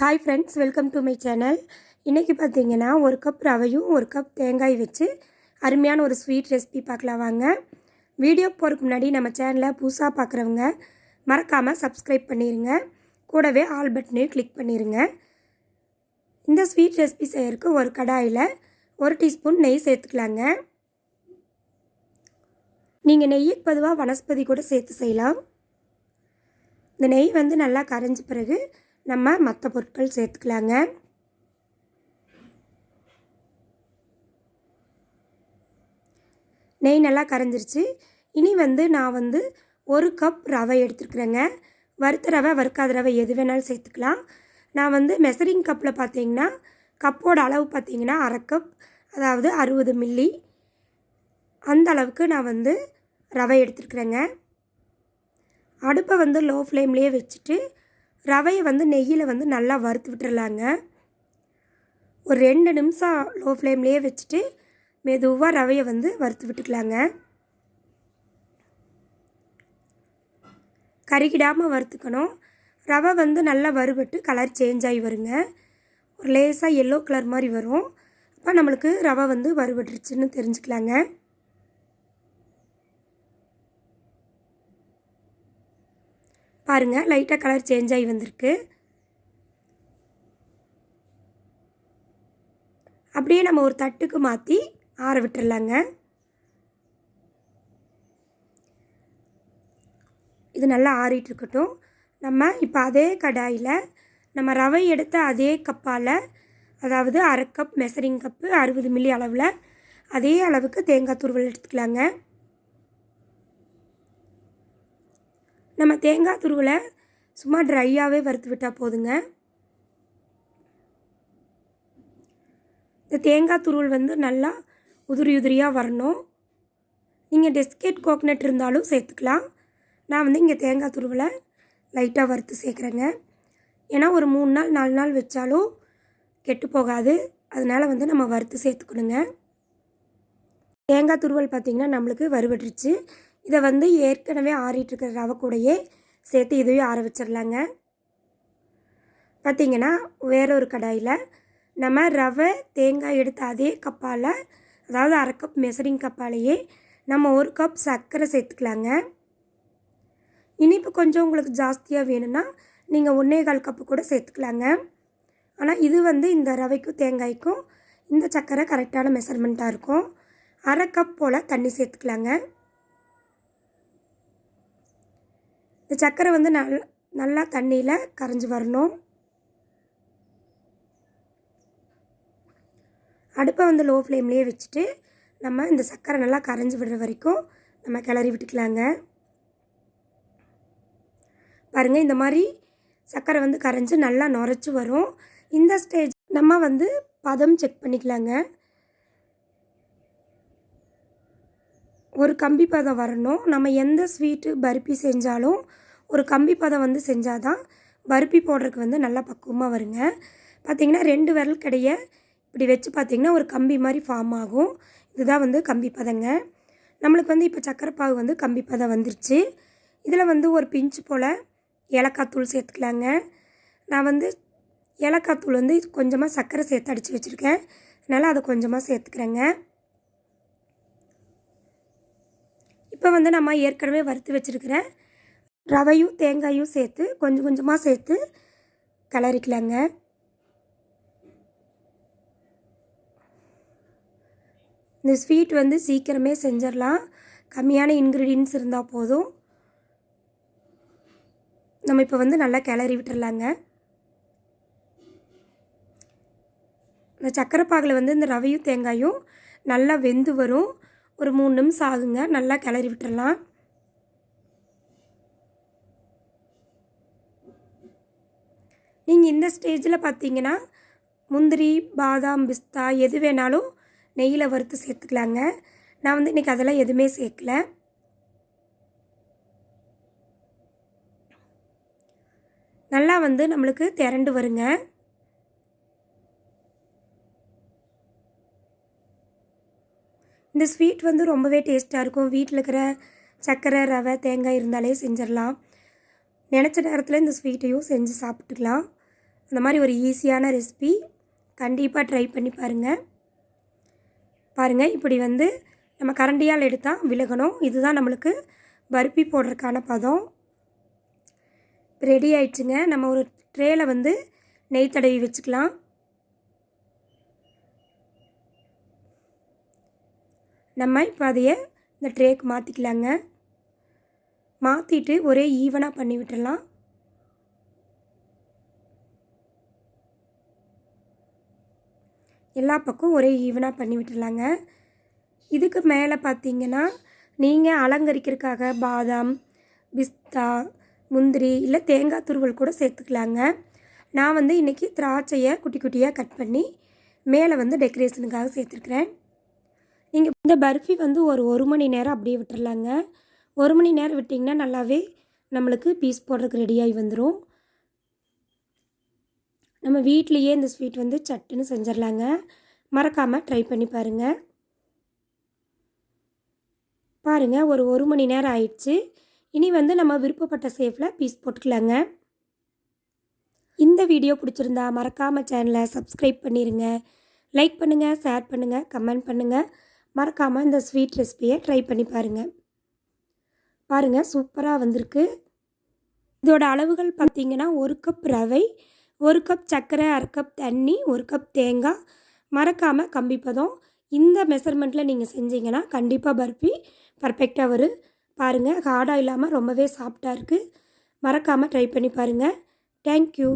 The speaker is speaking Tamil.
Hi friends welcome to my channel இன்றைக்கி பார்த்தீங்கன்னா ஒரு கப் ரவையும் ஒரு கப் தேங்காய் வச்சு அருமையான ஒரு ஸ்வீட் ரெசிபி பார்க்கலாம் வாங்க. வீடியோ போகிறதுக்கு முன்னாடி நம்ம சேனலை புதுசாக பார்க்குறவங்க மறக்காமல் சப்ஸ்கிரைப் பண்ணிடுங்க கூடவே ஆல் பட்டனையும் கிளிக் பண்ணிடுங்க இந்த ஸ்வீட் ரெசிபி செய்யறதுக்கு ஒரு கடாயில் ஒரு டீஸ்பூன் நெய் சேர்த்துக்கலாங்க. நீங்கள் நெய்யுக்கு பொதுவாக வனஸ்பதி கூட சேர்த்து செய்யலாம். இந்த நெய் வந்து நல்லா கரைஞ்ச பிறகு நம்ம மற்ற பொருட்கள் சேர்த்துக்கலாங்க. நெய் நல்லா கரைஞ்சிருச்சு. இனி வந்து நான் வந்து ஒரு கப் ரவை எடுத்துருக்குறேங்க. வறுத்த ரவை வறுக்காத ரவை எது வேணாலும் சேர்த்துக்கலாம். நான் வந்து மெசரிங் கப்பில் பார்த்தீங்கன்னா கப்போட அளவு பார்த்தீங்கன்னா அரை கப் அதாவது அறுபது மில்லி அந்த அளவுக்கு நான் வந்து ரவை எடுத்துருக்குறேங்க. அடுப்பை வந்து லோ ஃப்ளேம்லேயே வச்சுட்டு ரவையை வந்து நெய்யில் வந்து நல்லா வறுத்து விட்டுறலாங்க. ஒரு ரெண்டு நிமிஷம் லோ ஃப்ளேம்லேயே வச்சுட்டு மெதுவாக ரவையை வந்து வறுத்து விட்டுக்கலாங்க. கருகிடாமல் வறுத்துக்கணும். ரவை வந்து நல்லா வறுபட்டு கலர் சேஞ்ச் ஆகி வருங்க. ஒரு லேசாக எல்லோ கலர் மாதிரி வரும். அப்போ நம்மளுக்கு ரவை வந்து வறுபட்டுருச்சுன்னு தெரிஞ்சுக்கலாங்க. பாருங்கள் லைட்டாக கலர் சேஞ்ச் ஆகி வந்திருக்கு. அப்படியே நம்ம ஒரு தட்டுக்கு மாற்றி ஆற விட்டுடலாங்க இது நல்லா ஆறிட்டு இருக்கட்டும். நம்ம இப்போ அதே கடாயில் நம்ம ரவை எடுத்த அதே கப்பால் அதாவது அரை கப் மெசரிங் கப்பு அறுபது மில்லி அளவில் அதே அளவுக்கு தேங்காய் துருவல் எடுத்துக்கலாங்க. நம்ம தேங்காய் துருவலை சும்மா ட்ரையாகவே வறுத்து விட்டால் போதுங்க. இந்த தேங்காய் துருவல் வந்து நல்லா உதிரி உதிரியாக வரணும். நீங்கள் டெஸ்கேட் கோக்னட் இருந்தாலும் சேர்த்துக்கலாம். நான் வந்து இங்கே தேங்காய் துருவலை லைட்டாக வறுத்து சேர்க்குறேங்க. ஏன்னா ஒரு மூணு நாள் நாலு நாள் வச்சாலும் கெட்டு போகாது. அதனால் வந்து நம்ம வறுத்து சேர்த்துக்கணுங்க. தேங்காய் துருவல் பார்த்திங்கன்னா நம்மளுக்கு வறுபட்டுருச்சு. இதை வந்து ஏற்கனவே ஆறிட்டுருக்கிற ரவை கூடையே சேர்த்து இதையும் ஆற வச்சிடலாங்க பார்த்திங்கன்னா வேறொரு கடாயில் நம்ம ரவை தேங்காய் எடுத்த அதே கப்பால் அதாவது அரை கப் மெசரிங் கப்பாலேயே நம்ம ஒரு கப் சர்க்கரை சேர்த்துக்கலாங்க. இனிப்பு கொஞ்சம் உங்களுக்கு ஜாஸ்தியாக வேணும்னா நீங்கள் ஒன்றே கால் கப்பு கூட சேர்த்துக்கலாங்க. ஆனால் இது வந்து இந்த ரவைக்கும் தேங்காய்க்கும் இந்த சர்க்கரை கரெக்டான மெஷர்மெண்ட்டாக இருக்கும். அரை கப் போல் தண்ணி சேர்த்துக்கலாங்க. இந்த சர்க்கரை வந்து நல் நல்லா தண்ணியில் கரைஞ்சி வரணும். அடுப்பை வந்து லோ ஃப்ளேம்லேயே வச்சுட்டு நம்ம இந்த சர்க்கரை நல்லா கரைஞ்சி விடுற வரைக்கும் நம்ம கிளறி விட்டுக்கலாங்க. பாருங்கள் இந்த மாதிரி சர்க்கரை வந்து கரைஞ்சி நல்லா நுரைச்சி வரும். இந்த ஸ்டேஜ் நம்ம வந்து பதம் செக் பண்ணிக்கலாங்க. ஒரு கம்பி பதம் வரணும். நம்ம எந்த ஸ்வீட்டு பருப்பி செஞ்சாலும் ஒரு கம்பி பதம் வந்து செஞ்சால் தான் பருப்பி போடுறதுக்கு வந்து நல்லா பக்குவமாக வருங்க. பார்த்திங்கன்னா ரெண்டு விரல் கிடைய இப்படி வச்சு பார்த்திங்கன்னா ஒரு கம்பி மாதிரி ஃபார்ம் ஆகும். இதுதான் வந்து கம்பி பதங்க. நம்மளுக்கு வந்து இப்போ சக்கரை பாகு வந்து கம்பி பதம் வந்துருச்சு. இதில் வந்து ஒரு பிஞ்சு போல் ஏலக்காய் தூள் சேர்த்துக்கலாங்க. நான் வந்து ஏலக்காய் தூள் வந்து கொஞ்சமாக சர்க்கரை சேர்த்து அடித்து வச்சுருக்கேன். அதனால் அதை கொஞ்சமாக சேர்த்துக்கிறேங்க. இப்போ வந்து நம்ம ஏற்கனவே வறுத்து வச்சுருக்கிற ரவையும் தேங்காயும் சேர்த்து கொஞ்சம் கொஞ்சமாக சேர்த்து கிளறிக்கலாங்க. இந்த ஸ்வீட் வந்து சீக்கிரமே செஞ்சிடலாம் கம்மியான இன்க்ரீடியன்ஸ் இருந்தால் போதும். நம்ம இப்போ வந்து நல்லா கிளறி விட்டுறலாங்க இந்த சக்கரை பாகில் வந்து இந்த ரவையும் தேங்காயும் நல்லா வெந்து வரும். ஒரு மூணு நிமிஷம் ஆகுங்க. நல்லா கிளறி விட்டுடலாம் நீங்கள் இந்த ஸ்டேஜில் பார்த்தீங்கன்னா முந்திரி பாதாம் பிஸ்தா எது வேணாலும் நெய்யில் வறுத்து சேர்த்துக்கலாங்க. நான் வந்து இன்றைக்கி அதெல்லாம் எதுவுமே சேர்க்கல. நல்லா வந்து நம்மளுக்கு திரண்டு வருங்க. இந்த ஸ்வீட் வந்து ரொம்பவே டேஸ்ட்டாக இருக்கும். வீட்டில் இருக்கிற சர்க்கரை ரவை தேங்காய் இருந்தாலே செஞ்சிடலாம். நினச்ச நேரத்தில் இந்த ஸ்வீட்டையும் செஞ்சு சாப்பிட்டுக்கலாம். அந்த மாதிரி ஒரு ஈஸியான ரெசிபி. கண்டிப்பாக ட்ரை பண்ணி பாருங்கள் பாருங்கள் இப்படி வந்து நம்ம கரண்டியால் எடுத்தால் விலகணும். இதுதான் நம்மளுக்கு பருப்பி போடுறதுக்கான பதம். ரெடி ஆயிடுச்சுங்க. நம்ம ஒரு ட்ரேயில் வந்து நெய் தடவி வச்சுக்கலாம். நம்ம இப்போ அதையே இந்த ட்ரேக்கு மாற்றிக்கலாங்க மாற்றிட்டு ஒரே ஈவனாக பண்ணி விட்டுடலாம் எல்லா பக்கம் ஒரே ஈவனாக பண்ணி விட்டுடலாங்க இதுக்கு மேலே பார்த்தீங்கன்னா நீங்கள் அலங்கரிக்கிறதுக்காக பாதாம் பிஸ்தா முந்திரி இல்லை தேங்காய் துருவல் கூட சேர்த்துக்கலாங்க. நான் வந்து இன்றைக்கி திராட்சையை குட்டி குட்டியாக கட் பண்ணி மேலே வந்து டெக்கரேஷனுக்காக சேர்த்துருக்குறேன். நீங்கள் இந்த பர்ஃபி வந்து ஒரு ஒரு மணி நேரம் அப்படியே விட்டுறலாங்க. ஒரு மணி நேரம் விட்டிங்கன்னா நல்லாவே நம்மளுக்கு பீஸ் போடுறதுக்கு ரெடியாகி வந்துடும் நம்ம வீட்லேயே இந்த ஸ்வீட் வந்து சட்டுன்னு செஞ்சிடலாங்க மறக்காமல் ட்ரை பண்ணி பாருங்கள் பாருங்கள் ஒரு ஒரு மணி நேரம் ஆயிடுச்சு. இனி வந்து நம்ம விருப்பப்பட்ட சேஃபில் பீஸ் போட்டுக்கலாங்க. இந்த வீடியோ பிடிச்சிருந்தா மறக்காமல் சேனலை சப்ஸ்கிரைப் பண்ணிடுங்க லைக் பண்ணுங்கள் ஷேர் பண்ணுங்கள் கமெண்ட் பண்ணுங்கள் மறக்காமல் இந்த ஸ்வீட் ரெசிபியை ட்ரை பண்ணி பாருங்கள் பாருங்கள் சூப்பராக வந்திருக்கு. இதோட அளவுகள் பார்த்தீங்கன்னா ஒரு கப் ரவை ஒரு கப் சர்க்கரை அரை கப் தண்ணி ஒரு கப் தேங்காய். மறக்காமல் கம்பிப்பதம் இந்த மெஷர்மெண்ட்டில் நீங்கள் செஞ்சீங்கன்னா கண்டிப்பாக பர்ஃபி பர்ஃபெக்டாக வரும். பாருங்கள் ஹார்டாக இல்லாமல் ரொம்பவே சாஃப்டாக இருக்குது மறக்காமல் ட்ரை பண்ணி பாருங்கள் தேங்க்யூ